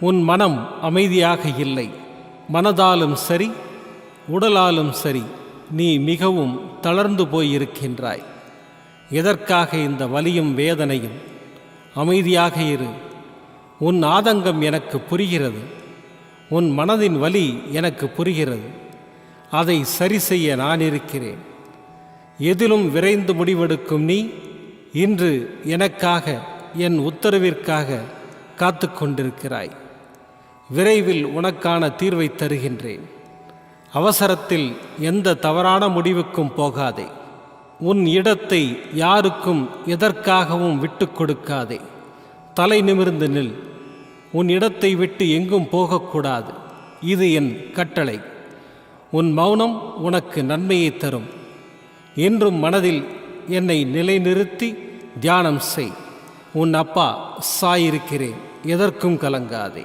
உன் மனம் அமைதியாக இல்லை. மனதாலும் சரி உடலாலும் சரி நீ மிகவும் தளர்ந்து போயிருக்கின்றாய். எதற்காக இந்த வலியும் வேதனையும்? அமைதியாக இரு. உன் ஆதங்கம் எனக்கு புரிகிறது. உன் மனதின் வலி எனக்கு புரிகிறது. அதை சரி செய்ய நான் இருக்கிறேன். எதிலும் விரைந்து முடிவெடுக்கும் நீ இன்று எனக்காக என் உத்தரவிற்காக காத்து கொண்டிருக்கிறாய் விரைவில் உனக்கான தீர்வை தருகின்றேன். அவசரத்தில் எந்த தவறான முடிவுக்கும் போகாதே. உன் இடத்தை யாருக்கும் எதற்காகவும் விட்டு கொடுக்காதே. தலை நிமிர்ந்து நில். உன் இடத்தை விட்டு எங்கும் போகக்கூடாது. இது என் கட்டளை. உன் மௌனம் உனக்கு நன்மையை தரும். என்றும் மனதில் என்னை நிலைநிறுத்தி தியானம் செய். உன் அப்பா சாயிருக்கிறேன். எதற்கும் கலங்காதே.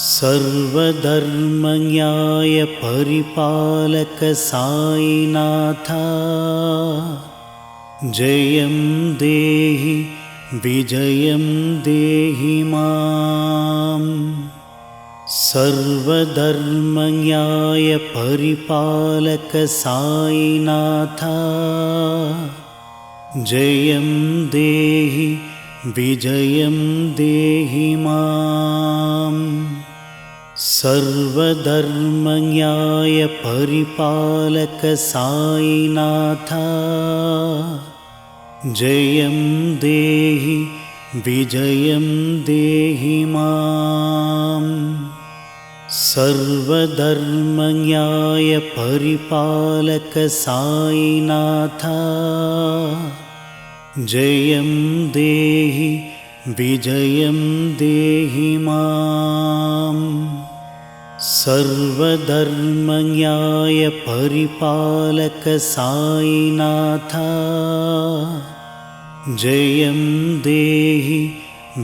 सर्वधर्मन्यायपरिपालक सायिनाथा जयं देहि विजयं देहि माम्। सर्वधर्मन्यायपरिपालक सायिनाथा जयं देहि विजयं देहि माम् सर्वधर्मन्यायपरिपालक सायिनाथा जयं देहि विजयं देहि माम् सर्वधर्मन्यायपरिपालक सायिनाथा जयं देहि विजयं देहि माम् सर्वधर्मन्यायपरिपालक सायिनाथा जयं देहि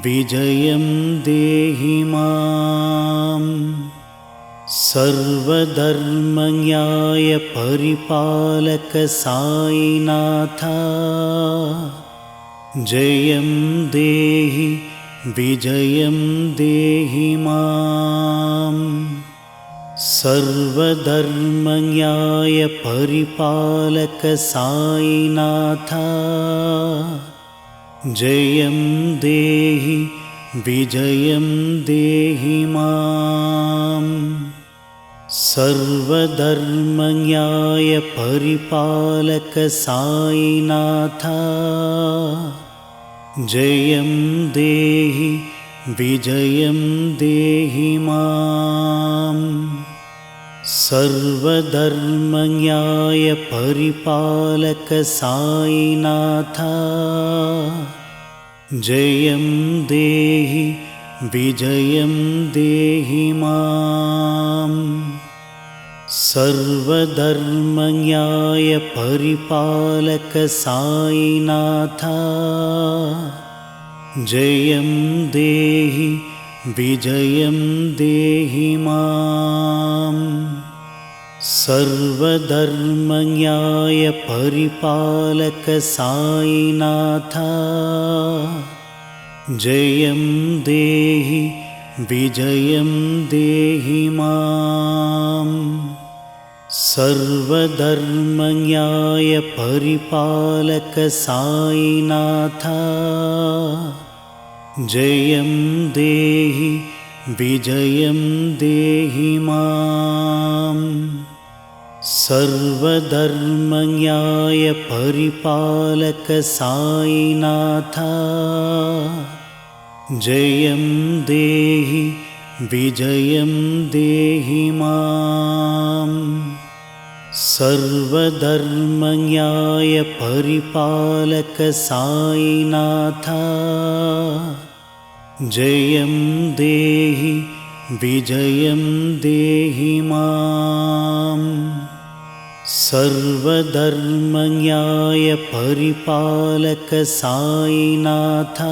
विजयं देहि माम्। सर्वधर्मन्यायपरिपालक सायिनाथा जयं देहि विजयं देहि माम् सर्वधर्मन्यायपरिपालक सायिनाथा जयं देहि विजयं देहि माम्। सर्वधर्मन्यायपरिपालक सायिनाथा जयं देहि विजयं देहि माम् सर्वधर्मन्यायपरिपालक सायिनाथा जयं देहि विजयं देहि माम् सर्वधर्मन्यायपरिपालक सायिनाथा जयं देहि विजयं देहि माम् सर्वधर्मन्यायपरिपालक सायिनाथा जयं देहि विजयं देहि माम्। सर्वधर्मन्यायपरिपालक सायिनाथा जयं देहि विजयं देहि माम् सर्वधर्मन्यायपरिपालक सायिनाथा जयं देहि विजयं देहि माम् सर्वधर्मन्यायपरिपालक सायिनाथा जयं देहि विजयं देहि माम् सर्वधर्मन्यायपरिपालक सायिनाथा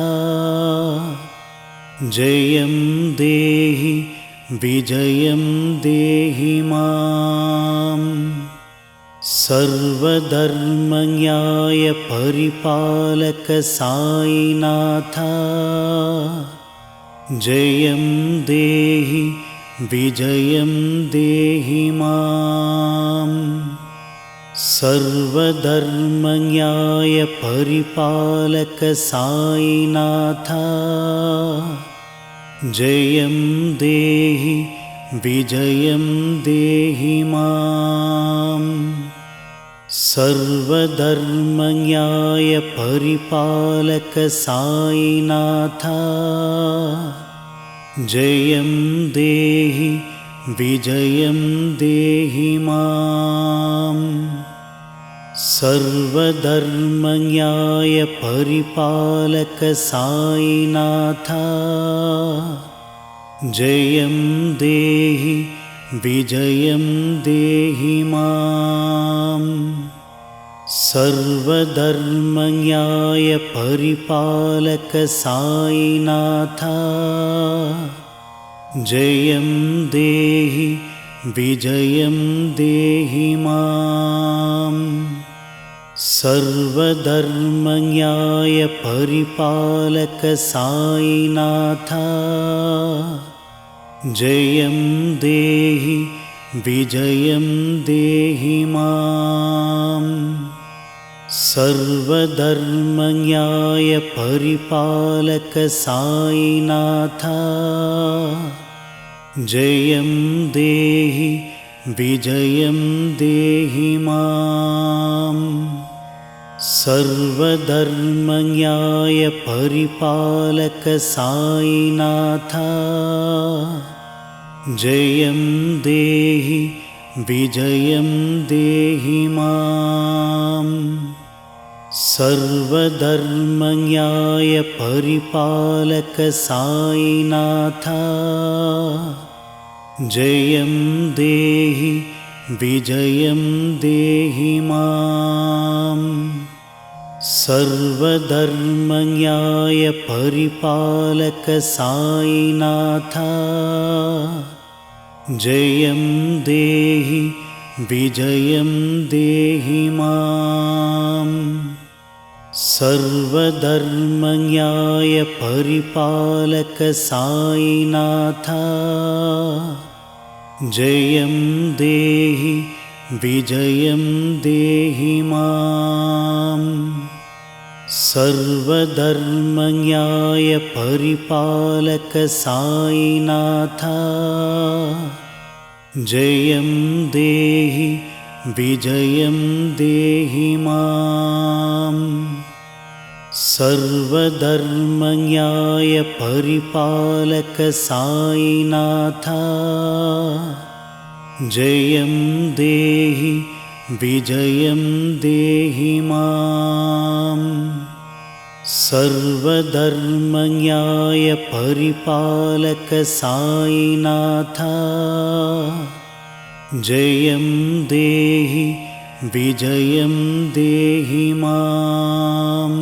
जयं देहि विजयं देहि माम्। सर्वधर्मन्यायपरिपालक सायिनाथा जयं देहि विजयं देहि माम् सर्वधर्मन्यायपरिपालक सायिनाथा जयं देहि विजयं देहि माम्। सर्वधर्मन्यायपरिपालक सायिनाथा जयं देहि विजयं देहि माम् सर्वधर्मन्यायपरिपालक सायिनाथा जयं देहि विजयं देहि माम्। सर्वधर्मन्यायपरिपालक सायिनाथा जयं देहि विजयं देहि माम् सर्वधर्मन्यायपरिपालकसायिनाथा जयं देहि विजयं देहि माम्। सर्वधर्मन्यायपरिपालकसायिनाथा जयं देहि विजयं देहि माम् सर्वधर्मन्यायपरिपालकसायिनाथा जयं देहि विजयं देहि माम्। सर्वधर्मन्यायपरिपालकसायिनाथा जयं देहि विजयं देहि माम् सर्वधर्मन्यायपरिपालकसायिनाथा जयं देहि विजयं देहि माम् सर्वधर्मन्यायपरिपालकसायिनाथा जयं देहि विजयं देहि माम् सर्वधर्मन्यायपरिपालकसायिनाथा जयं देहि विजयं देहि माम्। सर्वधर्मन्यायपरिपालकसायिनाथा जयं देहि विजयं देहि माम् सर्वधर्मन्यायपरिपालकसायिनाथा जयं देहि विजयं देहि माम्।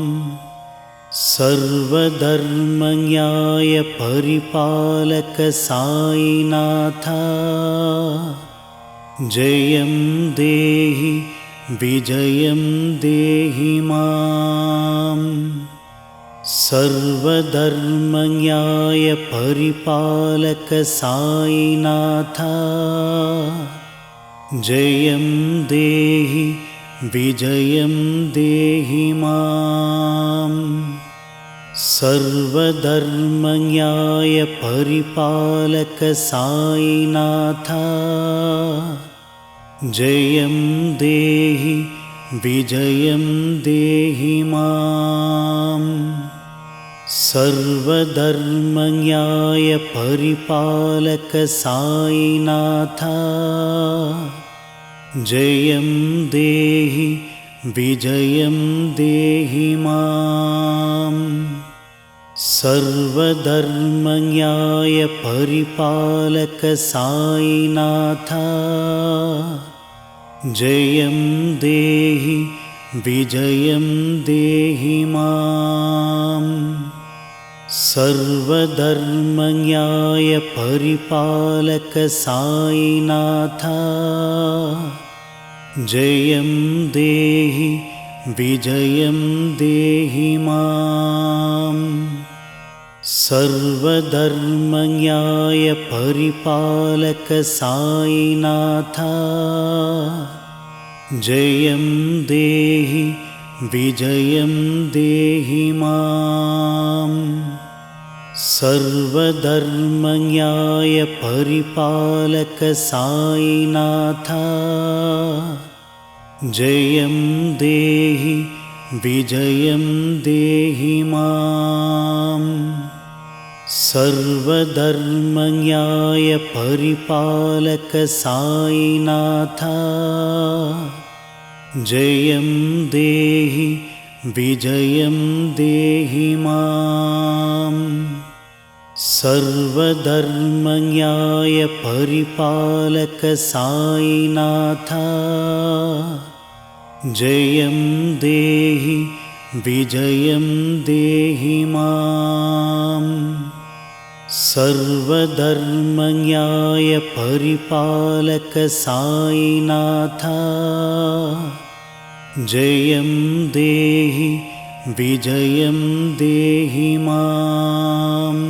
सर्वधर्मन्यायपरिपालकसायिनाथा जयं देहि विजयं देहि माम् सर्वधर्मन्यायपरिपालकसायिनाथा जयं देहि विजयं देहि माम्। सर्वधर्मन्यायपरिपालकसायिनाथा जयं देहि विजयं देहि माम् सर्वधर्मन्यायपरिपालकसायिनाथा जयं देहि विजयं देहि माम्। सर्वधर्मन्यायपरिपालकसायिनाथा जयं देहि विजयं देहि माम् सर्वधर्मन्यायपरिपालकसायिनाथा जयं देहि विजयं देहि माम् सर्वधर्मन्यायपरिपालकसायिनाथा जयं देहि विजयं देहि माम् सर्वधर्मन्यायपरिपालकसायिनाथा जयं देहि विजयं देहि माम्। सर्वधर्मन्यायपरिपालकसायिनाथा जयं देहि विजयं देहि माम् सर्वधर्मन्यायपरिपालकसायिनाथा जयं देहि विजयं देहि माम्। सर्वधर्मन्यायपरिपालकसायिनाथा जयं देहि विजयं देहि माम्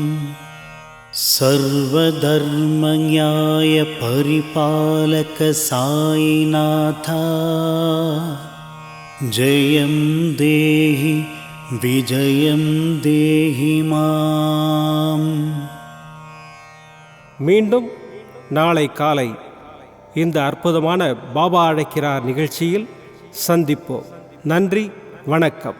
सर्वधर्मन्यायपरिपालकसायिनाथा जयं देहि विजयं देहि माम् மீண்டும் நாளை காலை இந்த அற்புதமான பாபா அழைக்கிறார் நிகழ்ச்சியில் சந்திப்போம் நன்றி வணக்கம்